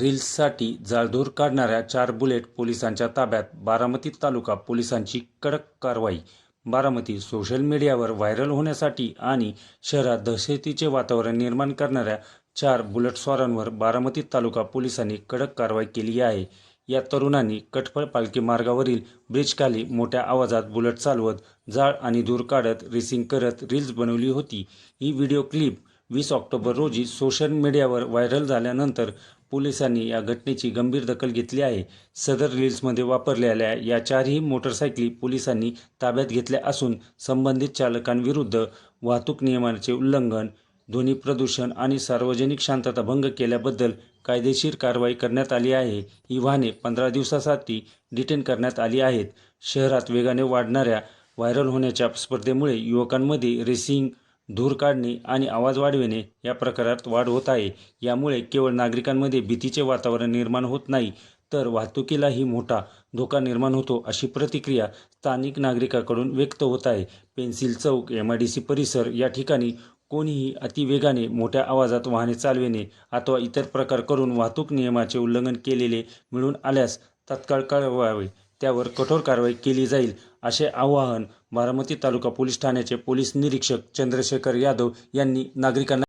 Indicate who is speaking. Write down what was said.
Speaker 1: रील्ससाठी जाळधूर काढणाऱ्या चार बुलेट पोलिसांच्या ताब्यात. बारामती तालुका पोलिसांची कडक कारवाई. बारामती सोशल मीडियावर व्हायरल होण्यासाठी आणि शहरात दहशतीचे वातावरण निर्माण करणाऱ्या चार बुलेटस्वारांवर बारामती तालुका पोलिसांनी कडक कारवाई केली आहे. या तरुणांनी कटफळ पालखी मार्गावरील ब्रिजखाली मोठ्या आवाजात बुलेट चालवत जाळ आणि धूर काढत रेसिंग करत रील्स बनवली होती. ही व्हिडिओ क्लिप वीस ऑक्टोबर रोजी सोशल मीडियावर व्हायरल झाल्यानंतर पोलिसांनी या घटनेची गंभीर दखल घेतली आहे. सदर रील्समध्ये वापरलेल्या या चारही मोटरसायकली पोलिसांनी ताब्यात घेतल्या असून संबंधित चालकांविरुद्ध वाहतूक नियमांचे उल्लंघन ध्वनी प्रदूषण आणि सार्वजनिक शांतता भंग केल्याबद्दल कायदेशीर कारवाई करण्यात आली आहे. ही वाहने पंधरा दिवसासाठी डिटेन करण्यात आली आहेत. शहरात वेगाने वाढणाऱ्या व्हायरल होण्याच्या स्पर्धेमुळे युवकांमध्ये रेसिंग धूर काढणे आणि आवाज वाढविणे या प्रकारात वाढ होत आहे. यामुळे केवळ नागरिकांमध्ये भीतीचे वातावरण निर्माण होत नाही तर वाहतुकीलाही मोठा धोका निर्माण होतो अशी प्रतिक्रिया स्थानिक नागरिकाकडून व्यक्त होत आहे. Pencil Chowk M I D C परिसर या ठिकाणी कोणीही अतिवेगाने मोठ्या आवाजात वाहने चालविणे अथवा इतर प्रकार करून वाहतूक नियमाचे उल्लंघन केलेले मिळून आल्यास तात्काळ कळवावे. त्यावर कठोर कारवाई केली जाईल असे आवाहन बारामती तालुका पोलीस ठाण्याचे पोलीस निरीक्षक चंद्रशेखर यादव यांनी नागरिकांना